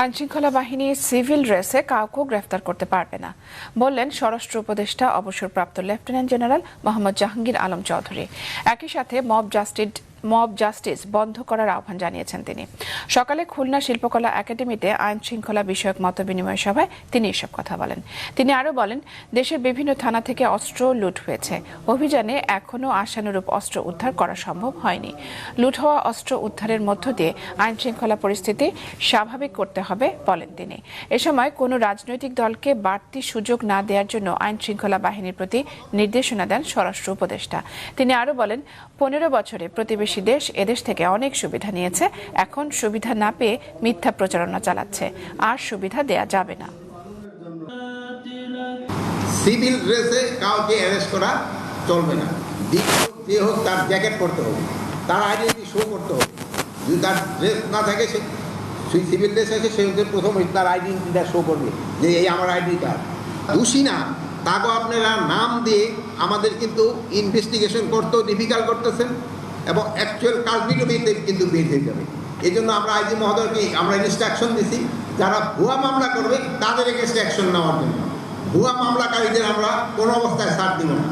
আইনশৃঙ্খলা বাহিনী সিভিল ড্রেসে কাউকে গ্রেফতার করতে পারবে না। বললেন স্বরাষ্ট্র উপদেষ্টা, অবসরপ্রাপ্ত লেফটেন্যান্ট জেনারেল মোহাম্মদ জাহাঙ্গীর আলম চৌধুরী। একই সাথে মব জাস্টিস মব জাস্টিস বন্ধ করার আহ্বান জানিয়েছেন তিনি। সকালে খুলনা শিল্পকলা একাডেমিতে আইন শৃঙ্খলা বিষয়ক মত বিনিময় সভায় তিনি এসব কথা বলেন। তিনি আরও বলেন, দেশের বিভিন্ন থানা থেকে অস্ত্র লুট হয়েছে। অভিযানে এখনও আশানুরূপ অস্ত্র উদ্ধার করা সম্ভব হয়নি। লুট হওয়া অস্ত্র উদ্ধারের মধ্য দিয়ে আইন শৃঙ্খলা পরিস্থিতি স্বাভাবিক করতে হবে বলেন তিনি। এ সময় কোনো রাজনৈতিক দলকে বাড়তি সুযোগ না দেওয়ার জন্য আইন শৃঙ্খলা বাহিনীর প্রতি নির্দেশনা দেন স্বরাষ্ট্র উপদেষ্টা। তিনি আরও বলেন, পনেরো বছরে প্রতিবেশী দেশ এদেশ থেকে অনেক সুবিধা নিয়েছে। এখন সুবিধা না পেয়ে মিথ্যা প্রচারণা চালাচ্ছে। আর সুবিধা দেয়া যাবে না। সিভিল ড্রেসে কাউকে অ্যারেস্ট করা চলবে না। যে হোক তার জ্যাকেট পরতে হবে, তার শো করতে হবে। যদি তার ড্রেস না থাকে, সে সেই সিভিল ড্রেস আছে সে হচ্ছে প্রথম তার আইডেন্টিটা শো করবে যে এই আমার আইডি কার্ড দোষী না, তাকেও আপনারা নাম দিয়ে আমাদের কিন্তু ইনভেস্টিগেশন করতেও ডিফিকাল্ট করতেছেন। এবং অ্যাকচুয়াল কালপিটও কিন্তু বের হয়ে যাবে। এই জন্য আমরা আইজি মহোদয়কে আমরা ইনস্ট্রাকশন দিছি, যারা ভুয়া মামলা করবে তাদের এগেনস্ট অ্যাকশন নেওয়ার জন্য। ভুয়া মামলাকারীদের আমরা কোনো অবস্থায় ছাড় দিব না।